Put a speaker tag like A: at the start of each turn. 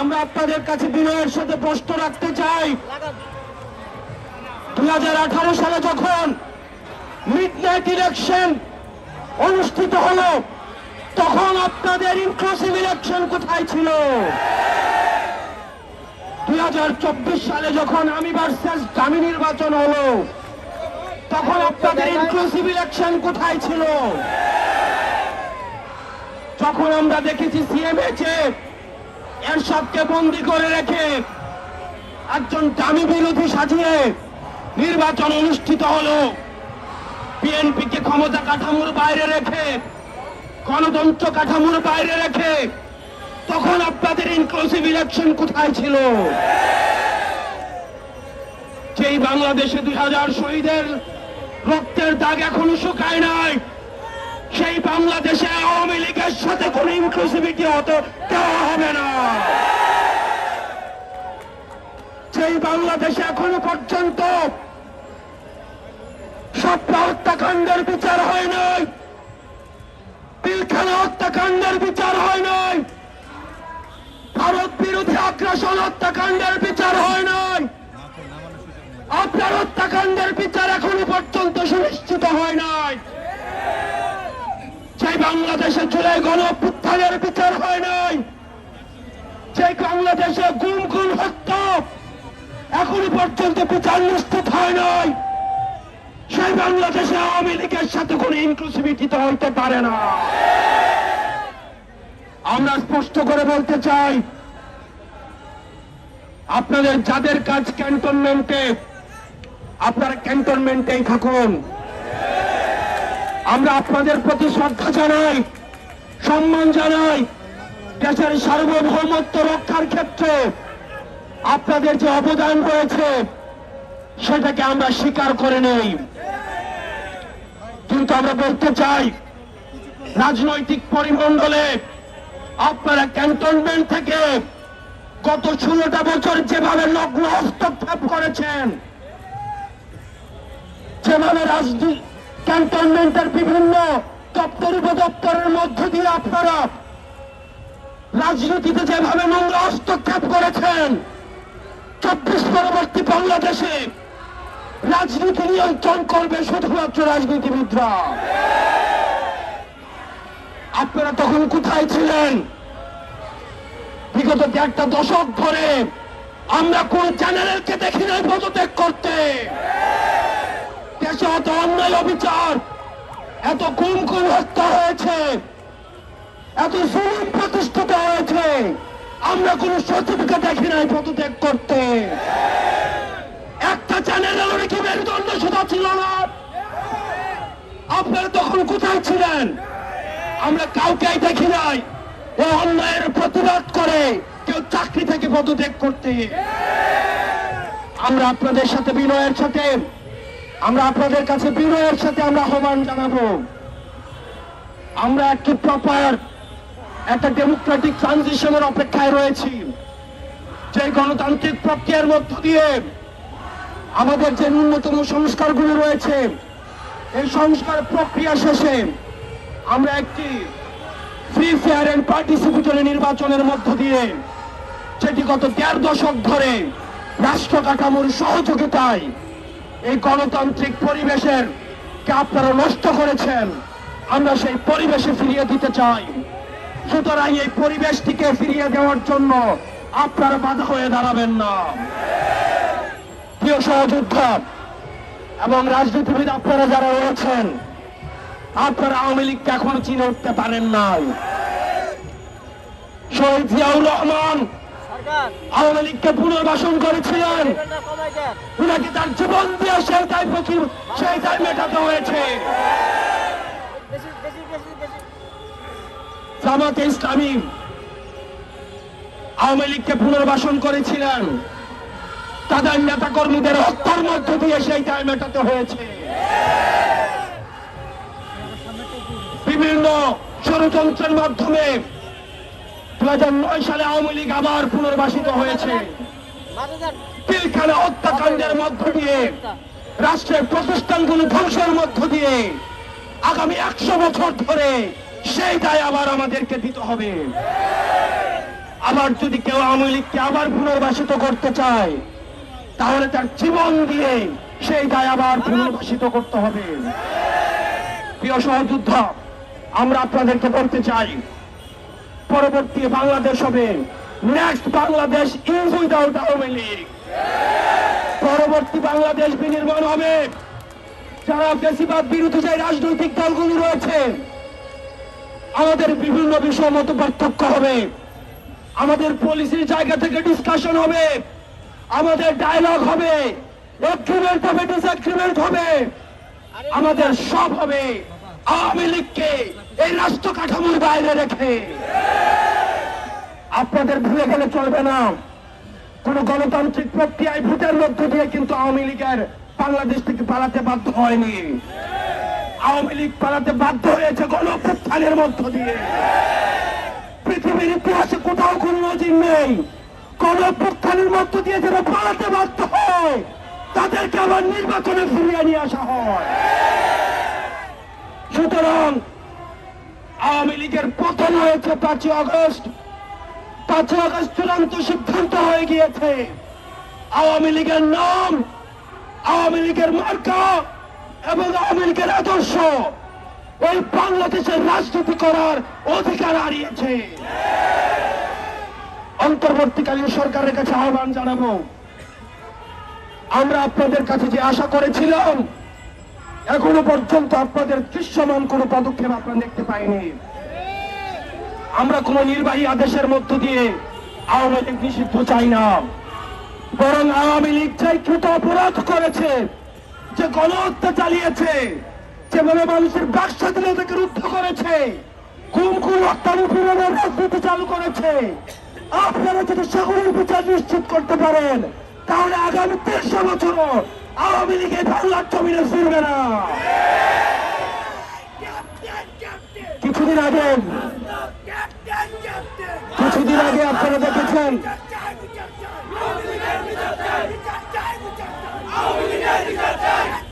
A: আমরা আপনাদের কাছে বিনয়ের সাথে প্রশ্ন রাখতে চাই। দু হাজার আঠারো সালে যখন মিড নাইট ইলেকশন অনুষ্ঠিত হলো, তখন আপনাদের ইনক্লুসিভ ইলেকশন কোথায় ছিল? দু হাজার চব্বিশ সালে যখন আমি ভার্সেস দামি নির্বাচন হলো, তখন আপনাদের ইনক্লুসিভ ইলেকশন কোথায় ছিল? যখন আমরা দেখেছি সিএমএচে এরশাদকে বন্দি করে রেখে একজন দামি বিরোধী সাজিয়ে নির্বাচন অনুষ্ঠিত হলো। বিএনপিকে ক্ষমতা কাঠামোর বাইরে রেখে, গণতন্ত্র কাঠামোর বাইরে রেখে, তখন আপনাদের ইনক্লুসিভ ইলেকশন কোথায় ছিল? যেই বাংলাদেশে দুই হাজার শহীদের রক্তের দাগ এখনও শুকায় নাই বাংলাদেশে আওয়ামী লীগের সাথে কোন ইনক্লুসিভিটি হতে দেওয়া হবে না। সেই বাংলাদেশে এখনও পর্যন্ত হত্যাকাণ্ডের বিচার হয় নাই, পিলখানা হত্যাকাণ্ডের বিচার হয় নাই, ভারত বিরোধী আগ্রাসন হত্যাকাণ্ডের বিচার হয় নাই, আপনার হত্যাকাণ্ডের বিচার এখনও পর্যন্ত সুনিশ্চিত হয় সেই বাংলাদেশে জুলাই গণ অভ্যুত্থানের বিচার হয় নাই। সেই বাংলাদেশে গুম গুম হত্যা এখনও পর্যন্ত বিচার নিশ্চিত হয় নাই। সেই বাংলাদেশে আওয়ামী লীগের সাথে কোন ইনক্লুসিভিটি তো হইতে পারে না। আমরা স্পষ্ট করে বলতে চাই, আপনাদের যাদের কাজ ক্যান্টনমেন্টে আপনারা ক্যান্টনমেন্টেই থাকুন। আমরা আপনাদের প্রতি শ্রদ্ধা জানাই, সম্মান জানাই, দেশের সার্বভৌমত্ব রক্ষার ক্ষেত্রে আপনাদের যে অবদান রয়েছে, সেটাকে আমরা স্বীকার করে নেই। কিন্তু আমরা বলতে চাই, রাজনৈতিক পরিমণ্ডলে আপনারা ক্যান্টনমেন্ট থেকে গত ষোলোটা বছর যেভাবে লগ্ন হস্তক্ষেপ করেছেন, যেভাবে রাজনীতি ক্যান্টনমেন্টের বিভিন্ন দপ্তর উপদপ্তরের মধ্য দিয়ে আপনারা রাজনীতিতে যেভাবে নোংরা হস্তক্ষেপ করেছেন, চব্বিশ পরবর্তী বাংলাদেশে রাজনীতি নিয়ন্ত্রণ করবে শুধুমাত্র রাজনীতিবিদরা। আপনারা তখন কোথায় ছিলেন? বিগত একটা দশক ধরে আমরা কোন চ্যানেলকে দেখি নাই পদত্যাগ করতে? দেশে এত অন্যায় অবিচার। এত খুন খুন হত্যা হয়েছে। এত জুলুম প্রতিষ্ঠিত হয়েছে। আমরা কোন সচিবকে দেখি নাই পদত্যাগ করতে। একটা চ্যানেল কি মেরুদণ্ড সোজা ছিল না। আপনারা তখন কোথায় ছিলেন? আমরা কাউকে দেখি নাই। ও অন্যায়ের প্রতিবাদ করে কেউ চাকরি থেকে পদত্যাগ করতে। আমরা আপনাদের সাথে বিনয়ের সাথে আমরা আপনাদের কাছে বিনয়ের সাথে আমরা আহ্বান জানাব। আমরা একটি প্রপার একটা ডেমোক্রেটিক ট্রানজিশনের অপেক্ষায় রয়েছি। যে গণতান্ত্রিক প্রক্রিয়ার মধ্য দিয়ে আমাদের যে ন্যূনতম সংস্কারগুলো রয়েছে, এই সংস্কার প্রক্রিয়া শেষে আমরা একটি ফ্রি ফেয়ার এন্ড পার্টিসিপেটরি নির্বাচনের মধ্য দিয়ে যেটি গত দেড় দশক ধরে রাষ্ট্র কাঠামোর সহযোগিতায় এই গণতান্ত্রিক পরিবেশের কে আপনারা নষ্ট করেছেন, আমরা সেই পরিবেশে ফিরিয়ে দিতে চাই। সুতরাং এই পরিবেশটিকে ফিরিয়ে দেওয়ার জন্য আপনারা বাধা হয়ে দাঁড়াবেন না। প্রিয় সহযোদ্ধা এবং রাজনীতিবিদ, আপনারা যারা রয়েছেন, আপনারা আওয়ামী লীগকে এখনও চিনে উঠতে পারেন নাই। শহীদ জিয়াউর রহমান আওয়ামী লীগকে পুনর্বাসন করেছিলেন। উনাকে তার জীবন দিয়ে সেই দায় প্রতি সেই দায় মেটাতে হয়েছে। জামাতে ইসলামী আওয়ামী লীগকে পুনর্বাসন করেছিলেন। তাদের নেতা কর্মীদের হত্যার মধ্য দিয়ে সেই দায় মেটাতে হয়েছে। বিভিন্ন ষড়যন্ত্রের মাধ্যমে দু সালে আওয়ামী লীগ আবার পুনর্বাসিত হয়েছে। পিলখানা হত্যাকাণ্ডের মধ্য দিয়ে, রাষ্ট্রের প্রতিষ্ঠানগুলো ধ্বংসের মধ্য দিয়ে, আগামী একশো বছর ধরে সেই দায় আবার আমাদেরকে দিতে হবে। আবার যদি কেউ আওয়ামী লীগকে আবার পুনর্বাসিত করতে চায়, তাহলে তার জীবন দিয়ে সেই দায় আবার পুনর্বাসিত করতে হবে। প্রিয় সহযোদ্ধা, আমরা আপনাদেরকে বলতে চাই পরবর্তী বাংলাদেশ হবে। Next Bangladesh is without Awami League পরবর্তী বাংলাদেশ বিনির্মাণ হবে। যারা বেশিরভাগ বিরোধী যে রাজনৈতিক দলগুলি রয়েছে, আমাদের বিভিন্ন বিষয় মতো পার্থক্য হবে। আমাদের পলিসির জায়গা থেকে ডিসকাশন হবে। আমাদের ডায়লগ হবে। হবে হবে। আমাদের সব হবে আওয়ামী লীগকে। এই রাষ্ট্র কাঠামোর বাইরে রেখে। আপনাদের ভুলে গেলে চলবে না। কোন গণতান্ত্রিক প্রক্রিয়ায় ভোটের মধ্য দিয়ে কিন্তু আওয়ামী লীগের বাংলাদেশ থেকে পালাতে বাধ্য হয়নি। আওয়ামী লীগ পালাতে বাধ্য হয়েছে গণপ্রত্থানের মধ্য দিয়ে। পৃথিবীর ইতিহাসে কোথাও কোন নজির নেই। গণপ্রত্থানের মধ্য দিয়ে যারা পালাতে বাধ্য হয়, তাদেরকে আবার নির্বাচনে ফিরিয়ে নিয়ে আসা হয়। সুতরাং আওয়ামী লীগের পতন হয়েছে পাঁচই আগস্ট। পাঁচই আগস্ট চূড়ান্ত সিদ্ধান্ত হয়ে গিয়েছে। আওয়ামী লীগের নাম, আওয়ামী লীগের মার্কা এবং আওয়ামী লীগের আদর্শ ওই বাংলাদেশের রাজনীতি করার অধিকার হারিয়েছে। অন্তর্বর্তীকালীন সরকারের কাছে আহ্বান জানাব। আমরা আপনাদের কাছে যে আশা করেছিলাম এখনও পর্যন্ত আপনাদের দৃশ্যমান কোনো পদক্ষেপ আপনারা দেখতে পাইনি। আমরা কোন নির্বাহী আদেশের মধ্য দিয়ে আওয়ামী লীগ নিষিদ্ধ চাই না। বরং আওয়ামী লীগ চাই কৃত অপরাধ করেছে, যে গণহত্যা চালিয়েছে যেভাবে মানুষের বাক স্বাধীনতাকে রুদ্ধ করেছে কুম কুম হত্যা নিপীড়নের রাজনীতি চালু করেছে। আপনারা যদি সকলের বিচার নিশ্চিত করতে পারেন, তাহলে আগামী দেড়শো বছর আওয়ামী লীগের বাংলার জমিনে ফিরবে না। কিছুদিন আগে কিছুদিন আগে আপনারা দেখেছেন